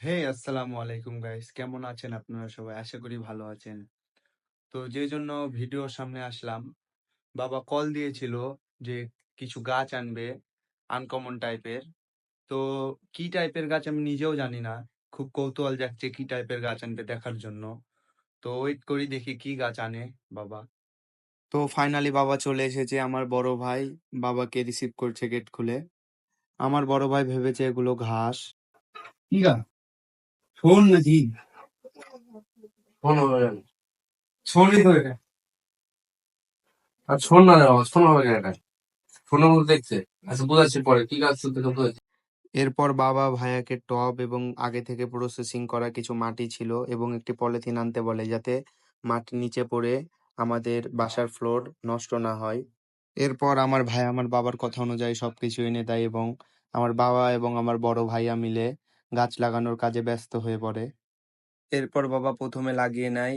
হে আসসালামু আলাইকুম গাইস কেমন আছেন আপনারা সবাই? আশা করি ভালো আছেন। তো যে জন্য ভিডিওর সামনে আসলাম, বাবা কল দিয়েছিল যে কিছু গাছ আনবে আনকমন টাইপের তো কি টাইপের গাছ আমি নিজেও জানি না। খুব কৌতূহল যাচ্ছে কি টাইপের গাছ আনবে দেখার জন্য। তো ওয়েট করি, দেখি কি গাছ আনে বাবা। তো ফাইনালি বাবা চলে এসেছে আমার বড় ভাই। বাবাকে রিসিভ করছে গেট খুলে। আমার বড় ভাই ভেবেছে এগুলো ঘাস। কি শোন নাকি? শোন হবে কেন? তো এটা আর শোন না শোন হবে কেন এটা? দেখছে। আচ্ছা বোঝাচ্ছি পরে, কি কাজ এরপর বাবা ভাইয়াকে টব এবং আগে থেকে প্রসেসিং করা কিছু মাটি ছিল এবং একটি পলিথিন আনতে বলে যাতে মাটি নিচে পড়ে আমাদের বাসার ফ্লোর নষ্ট না হয়। এরপর আমার ভাই আমার বাবার কথা অনুযায়ী সবকিছু এনে দেয় এবং আমার বাবা এবং আমার বড় ভাইয়া মিলে গাছ লাগানোর কাজে ব্যস্ত হয়ে পড়ে। এরপর বাবা প্রথমে লাগিয়ে নেয়।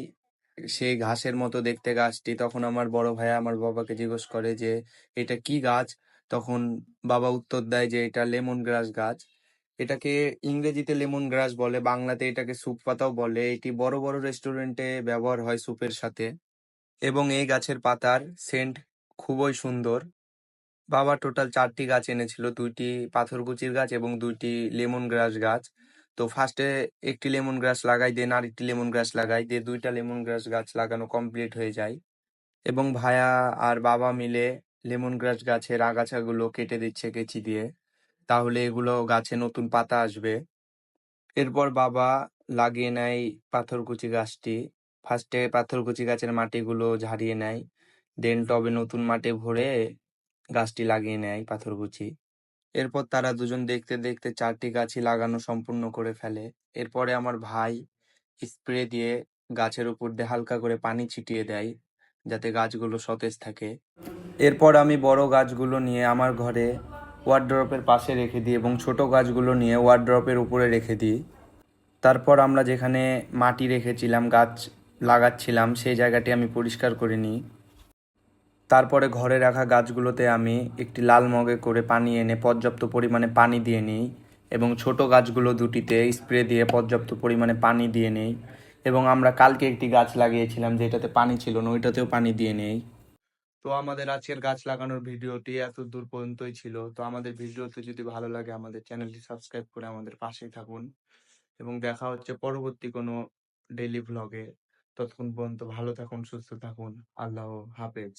সেই ঘাসের মতো দেখতে গাছটি। তখন আমার বড় ভাইয়া আমার বাবাকে জিজ্ঞেস করে যে, এটা কি গাছ? তখন বাবা উত্তর দেয় যে, এটা লেমন গ্রাস গাছ। এটাকে ইংরেজিতে লেমন গ্রাস বলে, বাংলাতে এটাকে স্যুপ পাতাও বলে। এটি বড় বড় রেস্টুরেন্টে ব্যবহার হয় স্যুপের সাথে। এবং এই গাছের পাতার সেন্ট খুবই সুন্দর। বাবা টোটাল চারটি গাছ এনেছিল, দুইটি পাথরকুচির গাছ এবং দুইটি লেমন গ্রাস গাছ। তো ফার্স্টে একটি লেমন গ্রাস লাগাই দেন আরেকটি লেমন গ্রাস লাগাই, দিয়ে দুইটা লেমন গ্রাস গাছ লাগানো কমপ্লিট হয়ে যায়। এবং ভায়া আর বাবা মিলে লেমন গ্রাস গাছের আগাছাগুলো কেটে দিচ্ছে কেচি দিয়ে। তাহলে এগুলো গাছে নতুন পাতা আসবে। এরপর বাবা লাগিয়ে নেয় পাথরকুচি গাছটি। ফার্স্টে পাথরকুচি গাছের মাটিগুলো ঝাড়িয়ে নেয়। দেন টবে নতুন মাটি ভরে গাছটি লাগিয়ে নেয় পাথরকুচি এরপর তারা দুজন দেখতে দেখতে চারটি গাছই লাগানো সম্পূর্ণ করে ফেলে। এরপরে আমার ভাই স্প্রে দিয়ে গাছের উপর দিয়ে হালকা করে পানি ছিটিয়ে দেয়, যাতে গাছগুলো সতেজ থাকে। এরপর আমি বড় গাছগুলো নিয়ে আমার ঘরে ওয়ার্ড্রপের পাশে রেখে দিই এবং ছোট গাছগুলো নিয়ে ওয়ার্ড্রপের উপরে রেখে দিই। তারপর আমরা যেখানে মাটি রেখেছিলাম, গাছ লাগাচ্ছিলাম, সেই জায়গাটি আমি পরিষ্কার করে নিই। তারপরে ঘরে রাখা গাছগুলোতে আমি একটি লাল মগে করে পানি এনে পর্যাপ্ত পরিমাণে পানি দিয়ে নিই এবং ছোট গাছগুলো দুটিতে স্প্রে দিয়ে পর্যাপ্ত পরিমাণে পানি দিয়ে নেই এবং আমরা কালকে একটি গাছ লাগিয়েছিলাম যেটাতে পানি ছিল না, ওইটাতেও পানি দিয়ে নেই। তো আমাদের আজকের গাছ লাগানোর ভিডিওটি এত দূর পর্যন্তই ছিল। তো আমাদের ভিডিওতে যদি ভালো লাগে আমাদের চ্যানেলটি সাবস্ক্রাইব করে আমাদের পাশেই থাকুন এবং দেখা হচ্ছে পরবর্তী কোনো ডেইলি ভ্লগে ততক্ষণ পর্যন্ত ভালো থাকুন, সুস্থ থাকুন। আল্লাহ হাফেজ।